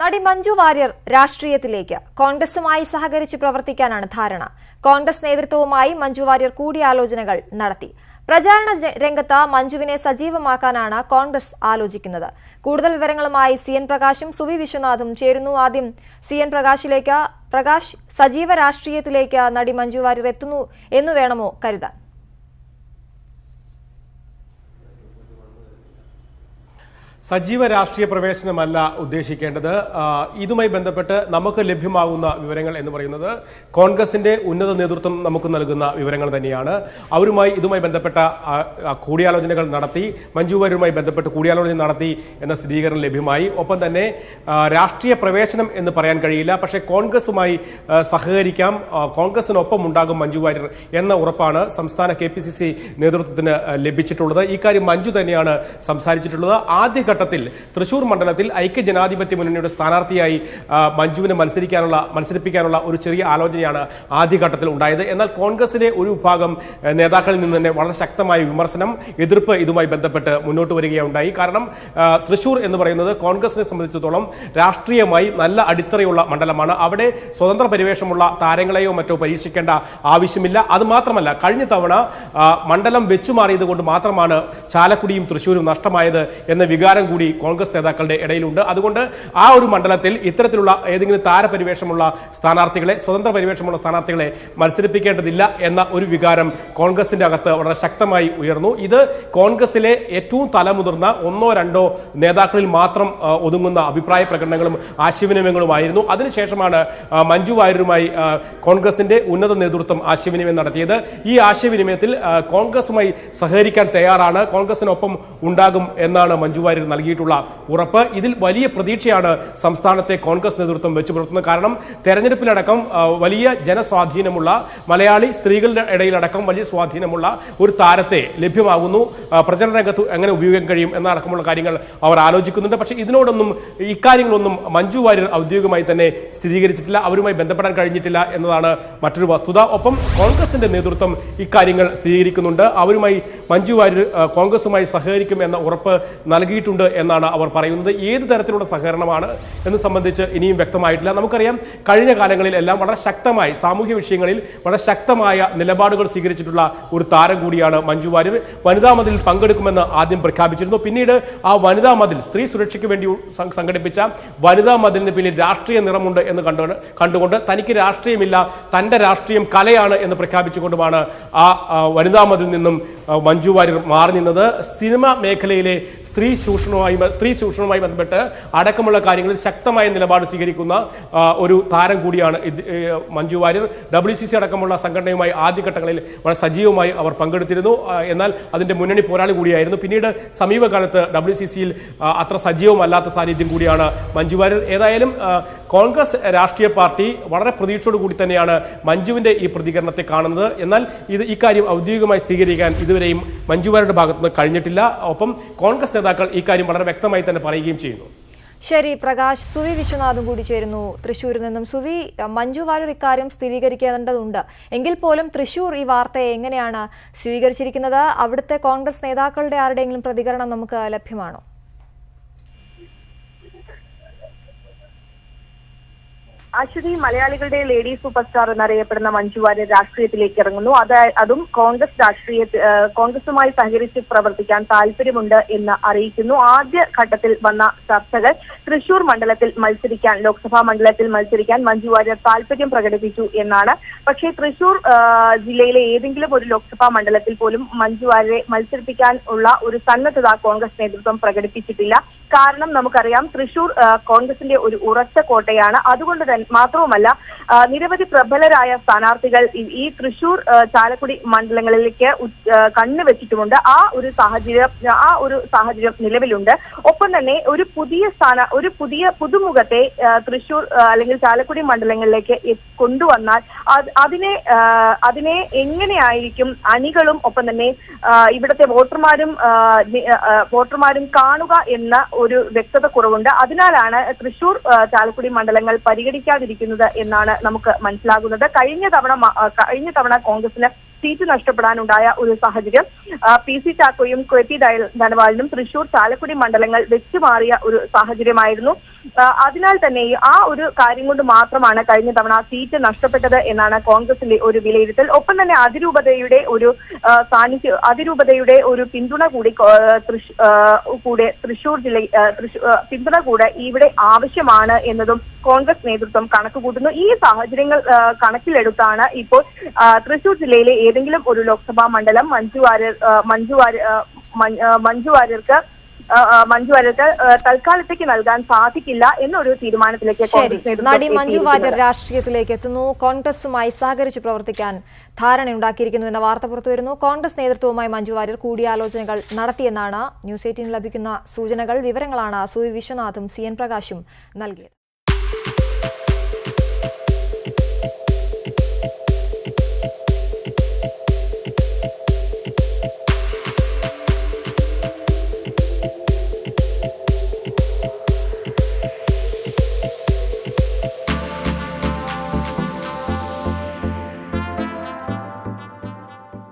നടി മഞ്ജു വാര്യർ രാഷ്ട്രീയത്തിലേക്ക് കോൺഗ്രസുമായി സഹകരിച്ച് പ്രവർത്തിക്കാനാണ് ധാരണ. കോൺഗ്രസ് നേതൃത്വവുമായി മഞ്ജു വാര്യർ കൂടിയാലോചനകൾ നടത്തി. പ്രചാരണ രംഗത്ത് മഞ്ജുവിനെ സജീവമാക്കാനാണ് കോൺഗ്രസ് ആലോചിക്കുന്നത്. കൂടുതൽ വിവരങ്ങളുമായി സി എൻ പ്രകാശും സുവി വിശ്വനാഥും ചേരുന്നു. ആദ്യം സി എൻ പ്രകാശിലേക്ക് പ്രകാശ് സജീവ രാഷ്ട്രീയത്തിലേക്ക് നടി മഞ്ജു വാര്യർ എത്തുന്നു എന്നു വേണമോ കരുതാൻ? സജീവ രാഷ്ട്രീയ പ്രവേശനമല്ല ഉദ്ദേശിക്കേണ്ടത്. ഇതുമായി ബന്ധപ്പെട്ട് നമുക്ക് ലഭ്യമാകുന്ന വിവരങ്ങൾ എന്ന് പറയുന്നത് കോൺഗ്രസിന്റെ ഉന്നത നേതൃത്വം നമുക്ക് നൽകുന്ന വിവരങ്ങൾ തന്നെയാണ്. അവരുമായി ഇതുമായി ബന്ധപ്പെട്ട കൂടിയാലോചനകൾ നടത്തി മഞ്ജു വാര്യരുമായി ബന്ധപ്പെട്ട് കൂടിയാലോചന നടത്തി എന്ന സ്ഥിരീകരണം ലഭ്യമായി. ഒപ്പം തന്നെ രാഷ്ട്രീയ പ്രവേശനം എന്ന് പറയാൻ കഴിയില്ല. പക്ഷേ കോൺഗ്രസുമായി സഹകരിക്കാം. കോൺഗ്രസിനൊപ്പം ഉണ്ടാകും മഞ്ജു വാര്യർ എന്ന ഉറപ്പാണ് സംസ്ഥാന കെ നേതൃത്വത്തിന് ലഭിച്ചിട്ടുള്ളത്. ഇക്കാര്യം മഞ്ജു തന്നെയാണ് സംസാരിച്ചിട്ടുള്ളത്. ആദ്യഘട്ടത്തിൽ തൃശൂർ മണ്ഡലത്തിൽ ഐക്യ ജനാധിപത്യ മുന്നണിയുടെ സ്ഥാനാർത്ഥിയായി മഞ്ജുവിനെ മത്സരിക്കാനുള്ള മത്സരിപ്പിക്കാനുള്ള ഒരു ചെറിയ ആലോചനയാണ് ആദ്യഘട്ടത്തിൽ ഉണ്ടായത്. എന്നാൽ കോൺഗ്രസിലെ ഒരു വിഭാഗം നേതാക്കളിൽ നിന്ന് തന്നെ വളരെ ശക്തമായ വിമർശനം എതിർപ്പ് ഇതുമായി ബന്ധപ്പെട്ട് മുന്നോട്ട് വരികയുണ്ടായി. കാരണം തൃശൂർ എന്ന് പറയുന്നത് കോൺഗ്രസിനെ സംബന്ധിച്ചിടത്തോളം രാഷ്ട്രീയമായി നല്ല അടിത്തറയുള്ള മണ്ഡലമാണ്. അവിടെ സ്വതന്ത്ര പരിവേഷമുള്ള താരങ്ങളെയോ മറ്റോ പരീക്ഷിക്കേണ്ട ആവശ്യമില്ല. അത് മാത്രമല്ല കഴിഞ്ഞ തവണ മണ്ഡലം വെച്ചുമാറിയത് കൊണ്ട് മാത്രമാണ് ചാലക്കുടിയും തൃശൂരും നഷ്ടമായത് എന്ന വികാരം കൂടി കോൺഗ്രസ് നേതാക്കളുടെ ഇടയിലുണ്ട്. അതുകൊണ്ട് ആ ഒരു മണ്ഡലത്തിൽ ഇത്തരത്തിലുള്ള ഏതെങ്കിലും താരപരിവേഷമുള്ള സ്ഥാനാർത്ഥികളെ സ്വതന്ത്ര പരിവേഷമുള്ള സ്ഥാനാർത്ഥികളെ മത്സരിപ്പിക്കേണ്ടതില്ല എന്ന ഒരു വികാരം കോൺഗ്രസിന്റെ അകത്ത് വളരെ ശക്തമായി ഉയർന്നു. ഇത് കോൺഗ്രസിലെ ഏറ്റവും തലമുതിർന്ന ഒന്നോ രണ്ടോ നേതാക്കളിൽ മാത്രം ഒതുങ്ങുന്ന അഭിപ്രായ പ്രകടനങ്ങളും ആശയവിനിമയങ്ങളുമായിരുന്നു. അതിനുശേഷമാണ് മഞ്ജു വാര്യരുമായി കോൺഗ്രസിന്റെ ഉന്നത നേതൃത്വം ആശയവിനിമയം നടത്തിയത്. ഈ ആശയവിനിമയത്തിൽ കോൺഗ്രസുമായി സഹകരിക്കാൻ തയ്യാറാണ്. കോൺഗ്രസിനൊപ്പം ഉണ്ടാകും എന്നാണ് മഞ്ജു വാര്യർ നൽകിയിട്ടുള്ള ഉറപ്പ്. ഇതിൽ വലിയ പ്രതീക്ഷയാണ് സംസ്ഥാനത്തെ കോൺഗ്രസ് നേതൃത്വം വെച്ചു പുലർത്തുന്നത്. കാരണം തെരഞ്ഞെടുപ്പിലടക്കം വലിയ ജനസ്വാധീനമുള്ള മലയാളി സ്ത്രീകളുടെ ഇടയിലടക്കം വലിയ സ്വാധീനമുള്ള ഒരു താരത്തെ ലഭ്യമാകുന്നു. പ്രചരണ രംഗത്ത് എങ്ങനെ ഉപയോഗിക്കാൻ കഴിയും എന്നടക്കമുള്ള കാര്യങ്ങൾ അവർ ആലോചിക്കുന്നുണ്ട്. പക്ഷേ ഇതിനോടൊന്നും ഇക്കാര്യങ്ങളൊന്നും മഞ്ജു വാര്യർ ഔദ്യോഗികമായി തന്നെ സ്ഥിരീകരിച്ചിട്ടില്ല. അവരുമായി ബന്ധപ്പെടാൻ കഴിഞ്ഞിട്ടില്ല എന്നതാണ് മറ്റൊരു വസ്തുത. ഒപ്പം കോൺഗ്രസിന്റെ നേതൃത്വം ഇക്കാര്യങ്ങൾ സ്ഥിരീകരിക്കുന്നുണ്ട്. അവരുമായി മഞ്ജു വാര്യർ കോൺഗ്രസുമായി സഹകരിക്കും എന്ന ഉറപ്പ് നൽകിയിട്ടുണ്ട്. എന്നാണ് അവർ പറയുന്നത്. ഏത് തരത്തിലുള്ള സഹകരണമാണ് എന്ന് സംബന്ധിച്ച് ഇനിയും വ്യക്തമായിട്ടില്ല. നമുക്കറിയാം കഴിഞ്ഞ കാലങ്ങളിൽ എല്ലാം വളരെ ശക്തമായി സാമൂഹ്യ വിഷയങ്ങളിൽ വളരെ ശക്തമായ നിലപാടുകൾ സ്വീകരിച്ചിട്ടുള്ള ഒരു താരം കൂടിയാണ് മഞ്ജു വാര്യർ. വനിതാ മതിൽ പങ്കെടുക്കുമെന്ന് ആദ്യം പ്രഖ്യാപിച്ചിരുന്നു. പിന്നീട് ആ വനിതാ മതിൽ സ്ത്രീ സുരക്ഷയ്ക്ക് വേണ്ടി സംഘടിപ്പിച്ച വനിതാ മതിലിന് പിന്നിൽ രാഷ്ട്രീയ നിറമുണ്ട് എന്ന് കണ്ടു കണ്ടുകൊണ്ട് തനിക്ക് രാഷ്ട്രീയമില്ല തന്റെ രാഷ്ട്രീയം കലയാണ് എന്ന് പ്രഖ്യാപിച്ചുകൊണ്ടുമാണ് ആ വനിതാ മതിൽ നിന്നും മഞ്ജു വാര്യർ മാറി നിന്നത് സിനിമ മേഖലയിലെ സ്ത്രീ ചൂഷണവുമായി സ്ത്രീ ചൂഷണവുമായി ബന്ധപ്പെട്ട് അടക്കമുള്ള കാര്യങ്ങളിൽ ശക്തമായ നിലപാട് സ്വീകരിക്കുന്ന ഒരു താരം കൂടിയാണ് Manju Warrier. W C C അടക്കമുള്ള സംഘടനയുമായി ആദ്യഘട്ടങ്ങളിൽ വളരെ സജീവമായി അവർ പങ്കെടുത്തിരുന്നു. എന്നാൽ അതിന്റെ മുന്നണി പോരാളി കൂടിയായിരുന്നു. പിന്നീട് സമീപകാലത്ത് ഡബ്ല്യു സി സിയിൽ അത്ര സജീവമല്ലാത്ത സാന്നിധ്യം കൂടിയാണ് മഞ്ജു വാര്യർ. ഏതായാലും കോൺഗ്രസ് രാഷ്ട്രീയ പാർട്ടി വളരെ പ്രതീക്ഷയോട് കൂടി തന്നെയാണ് മഞ്ജുവിന്റെ ഈ പ്രതികരണത്തെ കാണുന്നത്. എന്നാൽ ഇത് ഇക്കാര്യം ഔദ്യോഗികമായി സ്വീകരിക്കാൻ ഇതുവരെയും മഞ്ജുവാരുടെ ഭാഗത്തുനിന്ന് കഴിഞ്ഞിട്ടില്ല. ഒപ്പം കോൺഗ്രസ് നേതാക്കൾ ഇക്കാര്യം വളരെ വ്യക്തമായി തന്നെ പറയുകയും ചെയ്യുന്നു. ശരി പ്രകാശ് സുവി വിശ്വനാഥും കൂടി ചേരുന്നു തൃശൂരിൽ നിന്നും. സുവി മഞ്ജു വാര്യർ ഇക്കാര്യം സ്ഥിരീകരിക്കേണ്ടതുണ്ട്. എങ്കിൽ പോലും തൃശൂർ ഈ വാർത്തയെ എങ്ങനെയാണ് സ്വീകരിച്ചിരിക്കുന്നത്? അവിടുത്തെ കോൺഗ്രസ് നേതാക്കളുടെ ആരുടെയെങ്കിലും പ്രതികരണം നമുക്ക് ലഭ്യമാണോ? അശ്വതി മലയാളികളുടെ ലേഡി സൂപ്പർ സ്റ്റാർ എന്നറിയപ്പെടുന്ന മഞ്ജു വാര്യർ രാഷ്ട്രീയത്തിലേക്ക് ഇറങ്ങുന്നു. അത് അതും കോൺഗ്രസ് രാഷ്ട്രീയ കോൺഗ്രസുമായി സഹകരിച്ച് പ്രവർത്തിക്കാൻ താല്പര്യമുണ്ട് എന്ന് അറിയിക്കുന്നു. ആദ്യ ഘട്ടത്തിൽ വന്ന ചർച്ചകൾ തൃശൂർ മണ്ഡലത്തിൽ മത്സരിക്കാൻ ലോക്സഭാ മണ്ഡലത്തിൽ മത്സരിക്കാൻ മഞ്ജു വാര്യർ താല്പര്യം പ്രകടിപ്പിച്ചു എന്നാണ്. പക്ഷേ തൃശൂർ ജില്ലയിലെ ഏതെങ്കിലും ഒരു ലോക്സഭാ മണ്ഡലത്തിൽ പോലും മഞ്ജു വാര്യരെ മത്സരിപ്പിക്കാൻ ഉള്ള ഒരു സന്നദ്ധത കോൺഗ്രസ് നേതൃത്വം പ്രകടിപ്പിച്ചിട്ടില്ല. കാരണം നമുക്കറിയാം തൃശൂർ കോൺഗ്രസിന്റെ ഒരു ഉറച്ച കോട്ടയാണ്. അതുകൊണ്ട് തന്നെ മാത്രവുമല്ല നിരവധി പ്രബലരായ സ്ഥാനാർത്ഥികൾ ഈ- തൃശൂർ ചാലക്കുടി മണ്ഡലങ്ങളിലേക്ക് കണ്ണു വെച്ചിട്ടുമുണ്ട്. ആ ഒരു സാഹചര്യം ആ ഒരു സാഹചര്യം നിലവിലുണ്ട്. ഒപ്പം തന്നെ ഒരു പുതിയ സ്ഥാന ഒരു പുതിയ പുതുമുഖത്തെ തൃശൂർ അല്ലെങ്കിൽ ചാലക്കുടി മണ്ഡലങ്ങളിലേക്ക് കൊണ്ടുവന്നാൽ അതിനെ അതിനെ എങ്ങനെയായിരിക്കും അണികളും ഒപ്പം തന്നെ ഇവിടുത്തെ വോട്ടർമാരും വോട്ടർമാരും കാണുക എന്ന ഒരു വ്യക്തത കുറവുണ്ട്. അതിനാലാണ് തൃശൂർ ചാലക്കുടി മണ്ഡലങ്ങൾ പരിഗണിക്കാതിരിക്കുന്നത് എന്നാണ് നമുക്ക് മനസ്സിലാകുന്നത്. കഴിഞ്ഞ തവണ കഴിഞ്ഞ തവണ കോൺഗ്രസിന് സീറ്റ് നഷ്ടപ്പെടാനുണ്ടായ ഒരു സാഹചര്യം പി സി ചാക്കോയും കെ പി ധന- ധനപാലനും തൃശൂർ ചാലക്കുടി മണ്ഡലങ്ങൾ വെച്ചുമാറിയ ഒരു സാഹചര്യമായിരുന്നു. അതിനാൽ തന്നെ ആ ഒരു കാര്യം കൊണ്ട് മാത്രമാണ് കഴിഞ്ഞ തവണ സീറ്റ് നഷ്ടപ്പെട്ടത് എന്നാണ് കോൺഗ്രസിന്റെ ഒരു വിലയിരുത്തൽ. ഒപ്പം തന്നെ അതിരൂപതയുടെ ഒരു സാന്നിധ്യം അതിരൂപതയുടെ ഒരു പിന്തുണ കൂടി കൂടെ തൃശൂർ ജില്ല പിന്തുണ കൂടെ ഇവിടെ ആവശ്യമാണ് എന്നതും കോൺഗ്രസ് നേതൃത്വം കണക്കുകൂട്ടുന്നു. ഈ സാഹചര്യങ്ങൾ കണക്കിലെടുത്താണ് ഇപ്പോൾ തൃശൂർ ജില്ലയിലെ ഏതെങ്കിലും ഒരു ലോക്സഭാ മണ്ഡലം മഞ്ജു വാര്യർ മഞ്ജു വാര്യർ മഞ്ജു- വാര്യർക്ക് മഞ്ജു വാര്യർക്ക് തൽക്കാലത്തേക്ക് നൽകാൻ സാധിക്കില്ല എന്നൊരു തീരുമാനത്തിലേക്ക് കോൺഗ്രസ് നേതൃത്വം നടി മഞ്ജു വാര്യർ രാഷ്ട്രീയത്തിലേക്ക് എത്തുന്നു. കോൺഗ്രസുമായി സഹകരിച്ച് പ്രവർത്തിക്കാൻ ധാരണയുണ്ടാക്കിയിരിക്കുന്നു എന്ന വാർത്ത പുറത്തുവരുന്നു കോൺഗ്രസ് നേതൃത്വവുമായി മഞ്ജു വാര്യർ കൂടിയാലോചനകൾ നടത്തിയെന്നാണ് ന്യൂസ് എയ്റ്റീൻ ലഭിക്കുന്ന സൂചനകൾ. വിവരങ്ങളാണ് സുവി വിശ്വനാഥും സി എൻ പ്രകാശും നൽകിയത്.